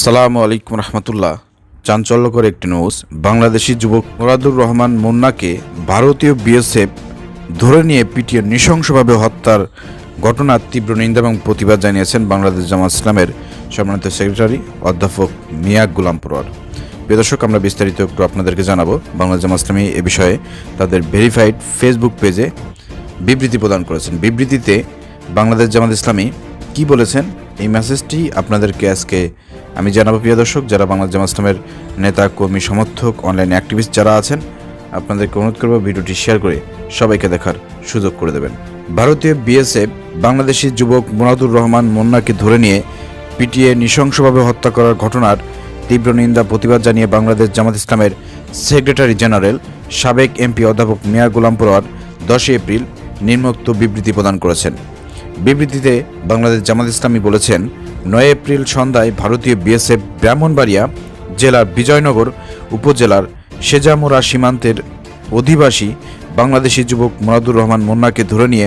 সালামু আলাইকুম রহমতুল্লাহ। চাঞ্চল্যকর একটি নিউজ বাংলাদেশি যুবক মুরাদুর রহমান মুন্নাকে ভারতীয় বিএসএফ ধরে নিয়ে পিটিয়ে নৃশংসভাবে হত্যার ঘটনার তীব্র নিন্দা এবং প্রতিবাদ জানিয়েছেন বাংলাদেশ জামাত ইসলামের সম্মানিত সেক্রেটারি অধ্যাপক মিয়া গুলাম প্রিয় দর্শক, আমরা বিস্তারিত একটু আপনাদেরকে জানাব। বাংলাদেশ জামাত ইসলামী এ বিষয়ে তাদের ভেরিফাইড ফেসবুক পেজে বিবৃতি প্রদান করেছেন। বিবৃতিতে বাংলাদেশ জামাত ইসলামী কি বলেছেন? এই মেসেজটি আপনাদেরকে আজকে আমি জানাব, প্রিয় দর্শক, যারা বাংলাদেশ জামাত ইসলামের নেতা, কর্মী, সমর্থক অনলাইন অ্যাক্টিভিস্ট যারা আছেন, আপনাদেরকে অনুরোধ করব ভিডিওটি শেয়ার করে সবাইকে দেখার সুযোগ করে দেবেন। ভারতীয় বিএসএফ বাংলাদেশি যুবক মুরাদুর রহমান মুন্নাকে ধরে নিয়ে পিটিয়ে নৃশংসভাবে হত্যা করার ঘটনার তীব্র নিন্দা, প্রতিবাদ জানিয়ে বাংলাদেশ জামাত ইসলামের সেক্রেটারি জেনারেল, সাবেক এমপি অধ্যাপক মিয়া গোলাম পরোয়ার দশই এপ্রিল নিম্নোক্ত বিবৃতি প্রদান করেছেন। বিবৃতিতে বাংলাদেশ জামাত ইসলামী বলেছেন, নয় এপ্রিল সন্ধ্যায় ভারতীয় বিএসএফ ব্রাহ্মণবাড়িয়া জেলার বিজয়নগর উপজেলার সেজামুরা সীমান্তের অধিবাসী বাংলাদেশি যুবক মুরাদুর রহমান মুন্নাকে ধরে নিয়ে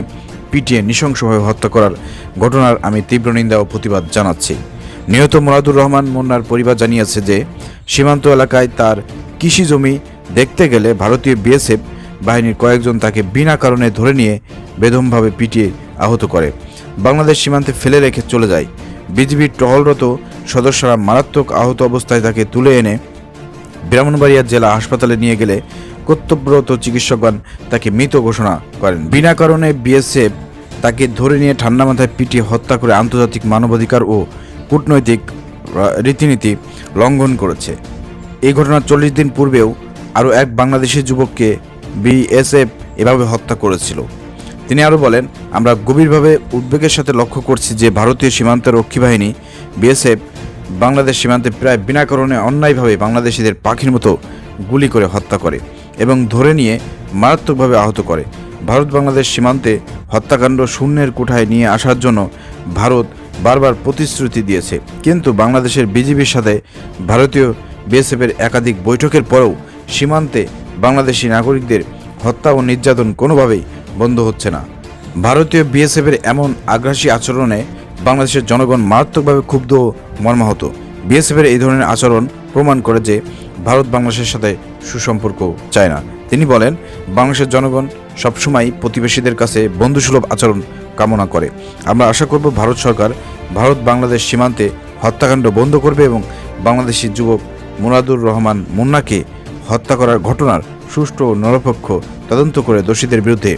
পিটিয়ে নৃশংসভাবে হত্যা করার ঘটনার আমি তীব্র নিন্দা ও প্রতিবাদ জানাচ্ছি। নিহত মুরাদুর রহমান মুন্নার পরিবার জানিয়েছে যে, সীমান্ত এলাকায় তার কৃষি জমি দেখতে গেলে ভারতীয় বিএসএফ বাহিনীর কয়েকজন তাকে বিনা কারণে ধরে নিয়ে বেদমভাবে পিটিয়ে আহত করে। বাংলাদেশ সীমান্তে ফেলে রেখে চলে যায়। বিজিবির টহলরত সদস্যরা মারাত্মক আহত অবস্থায় তাকে তুলে এনে ব্রাহ্মণবাড়িয়া জেলা হাসপাতালে নিয়ে গেলে কর্তব্যরত চিকিৎসকগণ তাকে মৃত ঘোষণা করেন। বিনা কারণে বিএসএফ তাকে ধরে নিয়ে ঠান্ডা মাথায় পিটিয়ে হত্যা করে আন্তর্জাতিক মানবাধিকার ও কূটনৈতিক রীতিনীতি লঙ্ঘন করেছে। এই ঘটনার চল্লিশ দিন পূর্বেও আরও এক বাংলাদেশি যুবককে বিএসএফ এভাবে হত্যা করেছিল। তিনি আরও বলেন, আমরা গভীরভাবে উদ্বেগের সাথে লক্ষ্য করছি যে ভারতীয় সীমান্ত রক্ষী বাহিনী, বিএসএফ, বাংলাদেশ সীমান্তে প্রায় বিনা কারণে অন্যায়ভাবে বাংলাদেশিদের পাখির মতো গুলি করে হত্যা করে এবং ধরে নিয়ে মারাত্মকভাবে আহত করে। ভারত বাংলাদেশ সীমান্তে হত্যাকাণ্ড শূন্যের কোঠায় নিয়ে আসার জন্য ভারত বারবার প্রতিশ্রুতি দিয়েছে। কিন্তু বাংলাদেশের বিজিবির সাথে ভারতীয় বিএসএফের একাধিক বৈঠকের পরেও সীমান্তে বাংলাদেশি নাগরিকদের হত্যা ও নির্যাতন কোনোভাবেই বন্ধ হচ্ছে না। ভারতীয় বিএসএফের এমন আগ্রাসী আচরণে বাংলাদেশের জনগণ মারাত্মকভাবে ক্ষুব্ধ মর্মাহত। বিএসএফের এই ধরনের আচরণ প্রমাণ করে যে ভারত বাংলাদেশের সাথে সুসম্পর্ক চায় না। তিনি বলেন, বাংলাদেশের জনগণ সবসময় প্রতিবেশীদের কাছে বন্ধুসুলভ আচরণ কামনা করে। আমরা আশা করব ভারত সরকার ভারত বাংলাদেশ সীমান্তে হত্যাকাণ্ড বন্ধ করবে এবং বাংলাদেশি যুবক মুরাদুর রহমান মুন্নাকে হত্যা করার ঘটনার সুষ্ঠু ও নিরপেক্ষ তদন্ত করে দোষীদের বিরুদ্ধে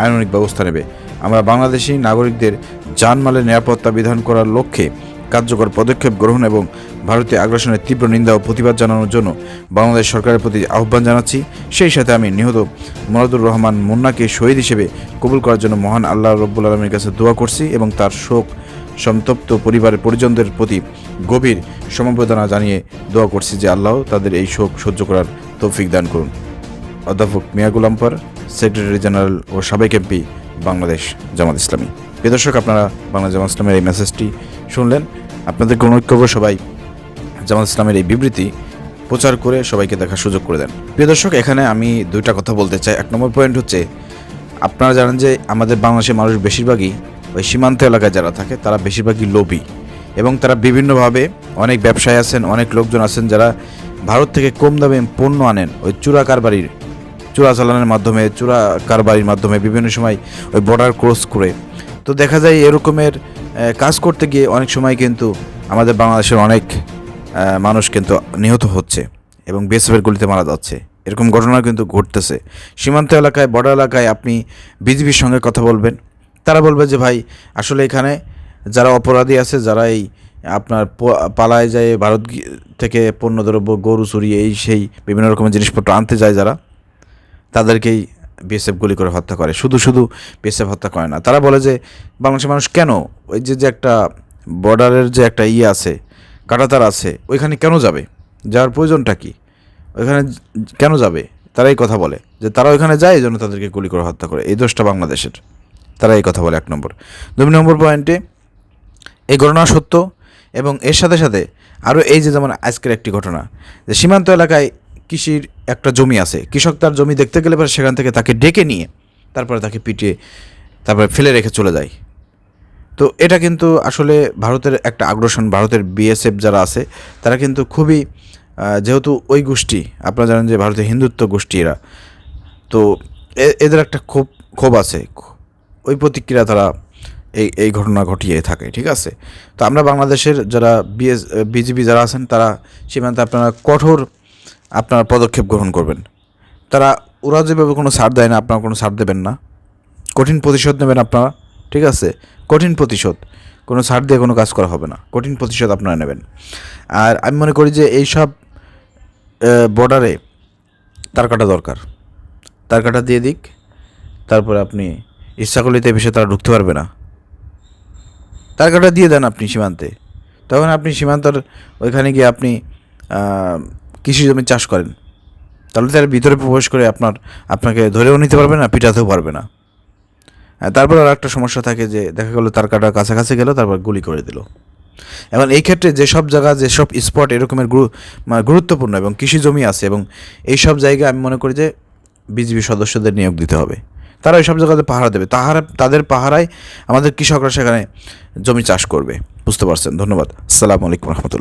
আইনানিক ব্যবস্থা নেবে। আমরা বাংলাদেশি নাগরিকদের জানমালের নিরাপত্তা বিধান করার লক্ষ্যে কার্যকর পদক্ষেপ গ্রহণ এবং ভারতীয় আগ্রাসনের তীব্র নিন্দা ও প্রতিবাদ জানানোর জন্য বাংলাদেশ সরকারের প্রতি আহ্বান জানাচ্ছি। সেই সাথে আমি নিহত মুরাদুর রহমান মুন্নাকে শহীদ হিসেবে কবুল করার জন্য মহান আল্লাহ রব্বুল আলমীর কাছে দোয়া করছি এবং তার শোক, সন্তপ্ত পরিবারের পরিজনদের প্রতি গভীর সমবেদনা জানিয়ে দোয়া করছি যে আল্লাহ তাদের এই শোক সহ্য করার তৌফিক দান করুন। অধ্যাপক মিয়া গুলাম্পর সেক্রেটারি জেনারেল ও সাবেক এমপি বাংলাদেশ জামাত ইসলামী। প্রিয় দর্শক, আপনারা বাংলা জামাত ইসলামের এই মেসেজটি শুনলেন। আপনাদের করব সবাই জামাত ইসলামের এই বিবৃতি প্রচার করে সবাইকে দেখার সুযোগ করে দেন। প্রিয় দর্শক, এখানে আমি দুইটা কথা বলতে চাই। এক নম্বর পয়েন্ট হচ্ছে, আপনারা জানেন যে আমাদের বাংলাদেশের মানুষ বেশিরভাগই ওই সীমান্ত এলাকায় যারা থাকে, তারা বেশিরভাগই লোভী এবং তারা বিভিন্নভাবে অনেক ব্যবসায়ী আছেন, অনেক লোকজন আছেন যারা ভারত থেকে কম দামে পণ্য আনেন। ওই চূড়া কারবারির চূড়া চালানের মাধ্যমে চোরা কারবারির মাধ্যমে বিভিন্ন সময় ওই বর্ডার ক্রস করে। তো দেখা যায় এরকমের কাজ করতে গিয়ে অনেক সময় কিন্তু আমাদের বাংলাদেশের অনেক মানুষ কিন্তু নিহত হচ্ছে এবং বেসবের গুলিতে মারা যাচ্ছে। এরকম ঘটনা কিন্তু ঘটতেছে। সীমান্ত এলাকায় বর্ডার এলাকায় আপনি বিজিবির সঙ্গে কথা বলবেন। তারা বলবে যে, ভাই, আসলে এখানে যারা অপরাধী আছে যারা এই আপনার পালায় যায়, ভারত থেকে পণ্যদ্রব্য, গরু চুরি, এই সেই বিভিন্ন রকমের জিনিসপত্র আনতে যায় যারা তাদেরকেই বিএসএফ গুলি করে হত্যা করে। শুধু শুধু বিএসএফ হত্যা করে না। তারা বলে যে, বাংলাদেশের মানুষ কেন? ওই যে যে একটা বর্ডারের যে একটা ইয়ে আছে, কাটাতার আছে, ওইখানে কেন যাবে? যাওয়ার প্রয়োজনটা কি? ওইখানে কেন যাবে? তারা এই কথা বলে। যে তারা ওইখানে যায় এই জন্য তাদেরকে গুলি করে হত্যা করে। এই দোষটা বাংলাদেশের। তারা এই কথা বলে এক নম্বর। দুই নম্বর পয়েন্টে এই ঘটনা সত্য এবং এর সাথে সাথে আরও এই যে যেমন আজকের একটি ঘটনা, যে সীমান্ত এলাকায় কৃষির একটা জমি আছে। কৃষক তার জমি দেখতে গেলে পরে সেখান থেকে তাকে ডেকে নিয়ে তারপরে তাকে পিটিয়ে তারপরে ফেলে রেখে চলে যায়। তো এটা কিন্তু আসলে ভারতের একটা আগ্রাসন, ভারতের বিএসএফ যারা আছে, তারা কিন্তু খুবই যেহেতু ওই গোষ্ঠী, আপনারা জানেন যে ভারতের হিন্দুত্ব গোষ্ঠী এরা, তো এদের একটা ক্ষোভ ক্ষোভ আছে। ওই প্রতিক্রিয়া তারা এই এই ঘটনা ঘটিয়ে থাকে, ঠিক আছে? তো আমরা বাংলাদেশের যারা বিএস বিজেপি যারা আছেন, তারা সীমান্তে আপনারা কঠোর আপনার পদক্ষেপ গ্রহণ করবেন। তারা, ওরা যেভাবে কোনো ছাড় দেয় না, আপনারা কোনো ছাড় দেবেন না। কঠিন প্রতিশোধ নেবেন আপনারা, ঠিক আছে? কঠিন প্রতিশোধ, কোনো ছাড় দিয়ে কোনো কাজ করা হবে না। কঠিন প্রতিশোধ আপনারা নেবেন। আর আমি মনে করি যে এইসব বর্ডারে তার কাটা দরকার। তার কাটা দিয়ে দিক, তারপরে আপনি ইচ্ছা করলে তো বিষয়ে তারা ঢুকতে পারবে না। তার কাটা দিয়ে দেন আপনি সীমান্তে। তখন আপনি সীমান্তর ওইখানে গিয়ে আপনি কৃষি জমি চাষ করেন, তাহলে তার ভিতরে প্রবেশ করে আপনার, আপনাকে ধরেও নিতে পারবে না, পিটাতেও পারবে না। তারপর আর একটা সমস্যা থাকে যে, দেখা গেলো তার কাটার কাছাকাছি গেল, তারপর গুলি করে দিল। এবং এই ক্ষেত্রে যেসব জায়গা, যেসব স্পট এরকমের মানে গুরুত্বপূর্ণ এবং কৃষি জমি আছে এবং এই সব জায়গায় আমি মনে করি যে বিজিবি সদস্যদের নিয়োগ দিতে হবে। তারা এইসব জায়গাতে পাহারা দেবে। তাহারা, তাদের পাহারায় আমাদের কৃষকরা সেখানে জমি চাষ করবে। বুঝতে পারছেন? ধন্যবাদ। আসসালামু আলাইকুম রহমতুল্লাহ।